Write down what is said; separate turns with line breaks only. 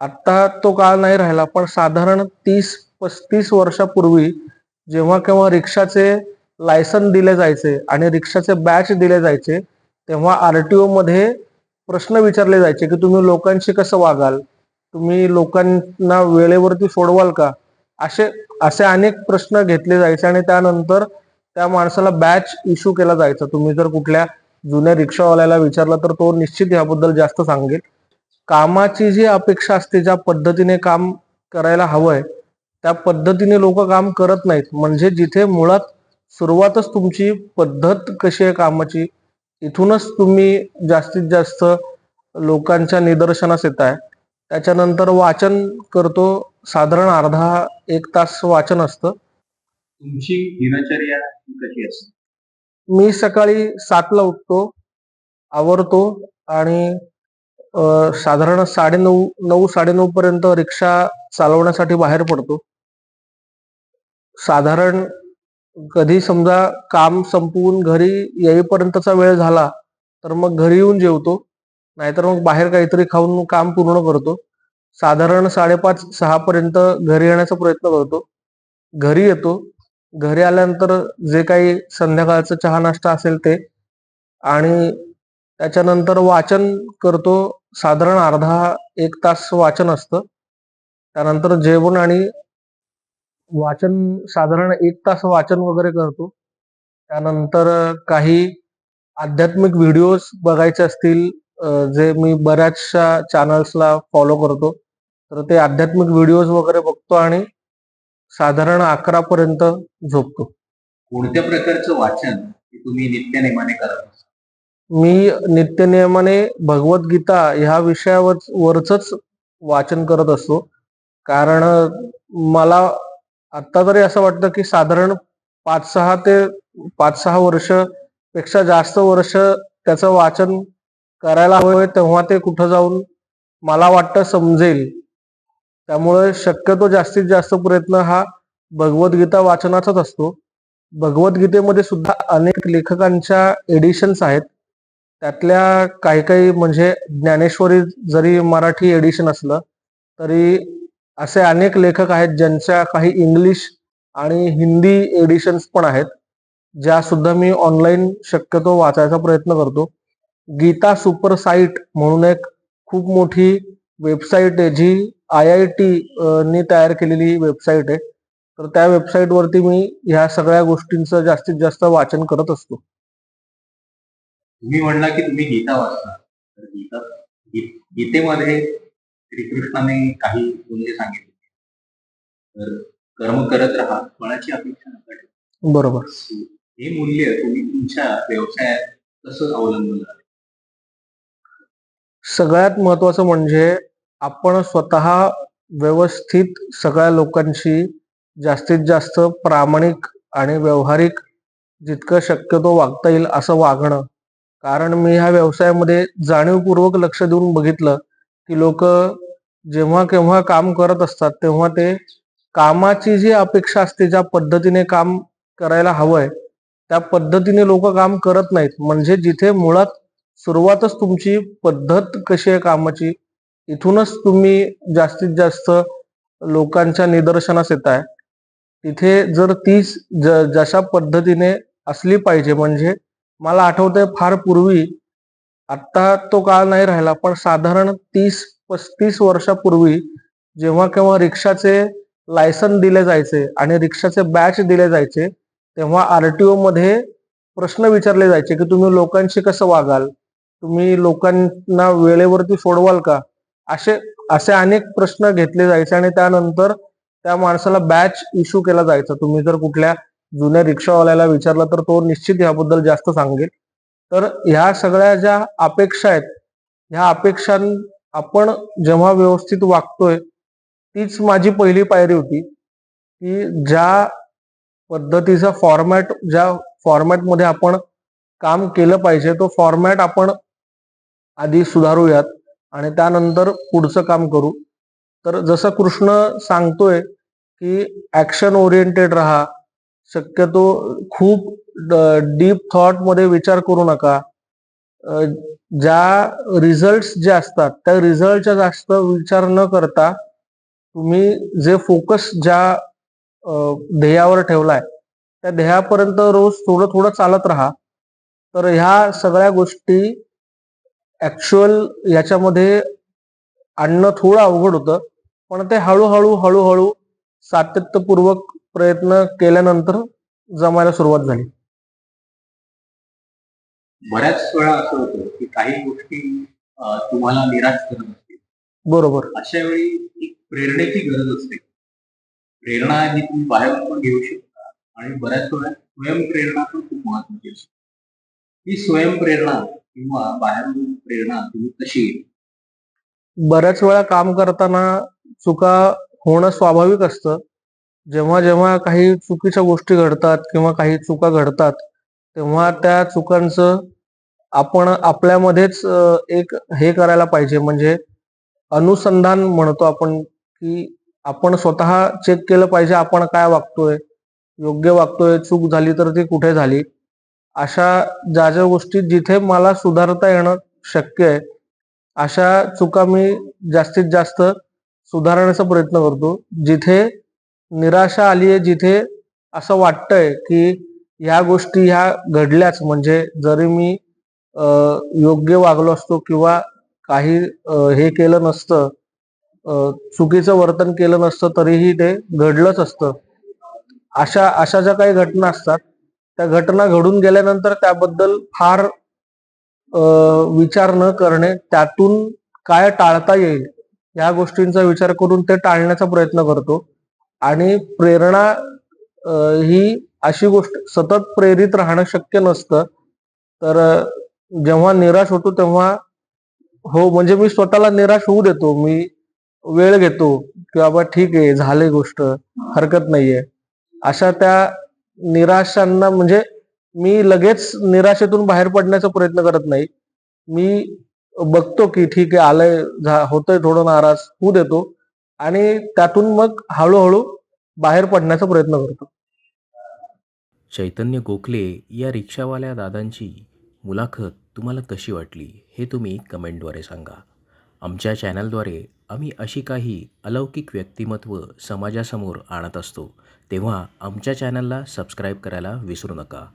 आत्ता तो काळ नाही राहिला पण साधारण तीस पस्तीस वर्षापूर्वी जेव्हा केव्हा रिक्षाचे लायसन दिले जायचे आणि रिक्षाचे बॅच दिले जायचे तेव्हा आरटीओ मध्ये प्रश्न विचारले जायचे की तुम्ही लोकांशी कसं वागाल? तुम्ही लोकांना वेळेवरती सोडवाल का? असे असे अनेक प्रश्न घेतले जायचे आणि त्यानंतर त्या माणसाला बॅच इश्यू केला जायचा. तुम्ही जर कुठल्या जुन्या रिक्षावाल्याला विचारलं तर तो निश्चित याबद्दल जास्त सांगेल. कामाची जी अपेक्षा असते ज्या पद्धतीने काम करायला हवंय त्या पद्धतीने लोक काम करत नाहीत. म्हणजे जिथे मुळात सुरुवातच तुमची पद्धत कशी आहे कामाची इथूनच तुम्ही जास्तीत जास्त लोकांच्या निदर्शनास येत आहे त्याच्यानंतर वाचन करतो साधारण अर्धा एक तास वाचन असतं.
तुमची दिनचर्या कशी असते?
मी सकाळी सातला उठतो आवरतो आणि साधारण साडेनऊ नऊ साडेनऊ पर्यंत रिक्षा चालवण्यासाठी बाहेर पडतो. साधारण कधी समजा काम संपवून घरी येईपर्यंतचा वेळ झाला तर मग घरी येऊन जेवतो. नाहीतर मग बाहेर काहीतरी खाऊन काम पूर्ण करतो. साधारण साडेपाच सहा पर्यंत घरी येण्याचा प्रयत्न करतो. घरी येतो. घरी आल्यानंतर जे काही संध्याकाळचं चहा नाश्ता असेल ते. आणि त्याच्यानंतर वाचन करतो. साधारण अर्धा एक तास वाचन असतं. त्यानंतर जेवण आणि वाचन साधारण एक तास वाचन वगैरे करतो. त्यानंतर काही आध्यात्मिक व्हिडिओज बघायचे असतील जे मी बऱ्याचशा चॅनल्सला फॉलो करतो. तर ते आध्यात्मिक व्हिडिओज वगैरे बघतो आणि साधारण अकरा पर्यंत झोपतो.
कोणत्या प्रकारचं वाचन तुम्ही नित्यनेमाने करत असता?
मी नित्यनियमाने भगवद्गीता ह्या विषयावर वरच वाचन करत असतो. कारण मला आत्ता तरी असं वाटतं की साधारण पाच सहा ते पाच सहा वर्षपेक्षा जास्त वर्ष त्याचं वाचन करायला हवं तेव्हा ते कुठं जाऊन मला वाटतं समजेल. त्यामुळे शक्यतो जास्तीत जास्त प्रयत्न हा भगवद्गीता वाचनाचाच असतो. भगवद्गीतेमध्ये सुद्धा अनेक लेखकांच्या एडिशन्स आहेत. त्यातल्या काही काही म्हणजे ज्ञानेश्वरी जरी मराठी एडिशन असलं तरी असे अनेक लेखक आहेत ज्यांच्या काही इंग्लिश आणि हिंदी एडिशन्स पण आहेत ज्या सुद्धा मी ऑनलाईन शक्यतो वाचायचा प्रयत्न करतो. गीता सुपर साईट म्हणून एक खूप मोठी वेबसाईट आहे जी आय आय टी नी तयार केलेली वेबसाईट आहे. तर त्या वेबसाईटवरती मी ह्या सगळ्या गोष्टींचं जास्तीत जास्त वाचन करत असतो.
तुम्ही म्हणला की तुम्ही गीता वाचता. तर गीता गीतेमध्ये श्रीकृष्णाने काही मूल्य सांगितले. तर कर्म करत राहा फळाची अपेक्षा नका ठेवू.
बरोबर.
हे मूल्य तुम्ही तुमच्या व्यवसायात कसं अवलंबून आहे
सगळ्यात महत्वाचं म्हणजे आपण स्वतः व्यवस्थित सगळ्या लोकांशी जास्तीत जास्त प्रामाणिक आणि व्यवहारिक जितकं शक्यतो वागता येईल असं वागणं कारण मी ह्या व्यवसायामध्ये जाणीवपूर्वक लक्ष देऊन बघितलं की लोक जेव्हा केव्हा काम करत असतात तेव्हा ते कामाची जी अपेक्षा असते ज्या पद्धतीने काम करायला हवंय त्या पद्धतीने लोक काम करत नाहीत. म्हणजे जिथे मुळात सुरुवातच तुमची पद्धत कशी आहे कामाची इथूनच तुम्ही जास्तीत जास्त लोकांच्या निदर्शनास येत आहे तिथे जर तीच ज जशा पद्धतीने असली पाहिजे म्हणजे मला आठवतंय फार पूर्वी आत्ता तो काळ नाही राहिला पण साधारण तीस पस्तीस वर्षापूर्वी जेव्हा केव्हा रिक्षाचे लायसन दिले जायचे आणि रिक्षाचे बॅच दिले जायचे तेव्हा आरटीओ मध्ये प्रश्न विचारले जायचे की तुम्ही लोकांशी कसं वागाल? तुम्ही लोकांना वेळेवरती सोडवाल का? असे असे अनेक प्रश्न घेतले जायचे आणि त्यानंतर त्या माणसाला बॅच इश्यू केला जायचा. तुम्ही जर कुठल्या जुन्या रिक्षावाल्याला विचारलं तर तो निश्चित याबद्दल जास्त सांगेल. तर ह्या सगळ्या ज्या अपेक्षा आहेत ह्या अपेक्षां आपण जेव्हा व्यवस्थित वागतोय तीच माझी पहिली पायरी होती की ज्या पद्धतीचा फॉर्मॅट ज्या फॉर्मॅटमध्ये आपण काम केलं पाहिजे तो फॉर्मॅट आपण आधी सुधारूयात आणि त्यानंतर पुढचं काम करू. तर जसं कृष्ण सांगतोय की ऍक्शन ओरिएंटेड राहा शक्यतो खूप डीप थॉटमध्ये विचार करू नका. ज्या रिझल्ट जे असतात त्या रिझल्टचा जास्त विचार न करता तुम्ही जे फोकस ज्या ध्येयावर ठेवलाय त्या ध्येयापर्यंत रोज थोडं थोडं चालत राहा. तर ह्या सगळ्या गोष्टी ऍक्च्युअल याच्यामध्ये आणणं थोडं अवघड होतं. पण ते हळूहळू हळूहळू सातत्यपूर्वक प्रयत्न केल्यानंतर जमायला सुरुवात झाली.
बऱ्याच वेळा असं होतं की काही गोष्टी तुम्हाला निराश करत असतील.
बरोबर.
अशा वेळी एक प्रेरणेची गरज असते. प्रेरणा ही तुम्ही बाहेरून पण घेऊ शकता आणि बऱ्याच वेळा स्वयंप्रेरणा पण खूप महत्वाची असते. ही स्वयंप्रेरणा किंवा बाहेरून प्रेरणा तुम्ही कशी येईल
बऱ्याच वेळा काम करताना चुका होणं स्वाभाविक असतं. जेव्हा जेव्हा काही चुकीच्या गोष्टी घडतात किंवा काही चुका घडतात तेव्हा त्या चुकांचं आपण आपल्यामध्येच एक हे करायला पाहिजे. म्हणजे अनुसंधान म्हणतो आपण की आपण स्वतः चेक केलं पाहिजे आपण काय वागतोय योग्य वागतोय चूक झाली तर ती कुठे झाली? अशा ज्या ज्या गोष्टी जिथे मला सुधारता येणं शक्य आहे अशा चुका मी जास्तीत जास्त सुधारण्याचा प्रयत्न करतो. जिथे निराशा आली आहे जिथे असं वाटतंय की ह्या गोष्टी ह्या घडल्याच. म्हणजे जरी मी योग्य वागलो असतो किंवा काही हे केलं नसतं चुकीचं वर्तन केलं नसतं तरीही ते घडलंच असतं. अशा अशा ज्या काही घटना असतात त्या घटना घडून गेल्यानंतर त्याबद्दल फार विचार न करणे त्यातून काय टाळता येईल या गोष्टींचा विचार करून ते टाळण्याचा प्रयत्न करतो. आणि प्रेरणा ही अशी गोष्ट सतत प्रेरित राहणं शक्य नसतं. तर जेव्हा निराश होतो तेव्हा हो म्हणजे मी स्वतःला निराश होऊ देतो. मी वेळ घेतो की बाबा ठीक आहे झाले गोष्ट हरकत नाहीये. अशा त्या निराशांना म्हणजे मी लगेच निराशेतून बाहेर पडण्याचा प्रयत्न करत नाही. मी बघतो की ठीक आहे आलंय होतंय थोडं नाराज होऊ देतो. आणि त्यातून मग हळूहळू बाहेर पडण्याचा प्रयत्न करतो.
चैतन्य गोखले या रिक्षावाल्या दादांची मुलाखत तुम्हाला कशी वाटली हे तुम्ही कमेंटद्वारे सांगा. आमच्या चॅनलद्वारे आम्ही अशी काही अलौकिक व्यक्तिमत्व समाजासमोर आणत असतो तेव्हा आमच्या चॅनलला सबस्क्राईब करायला विसरू नका.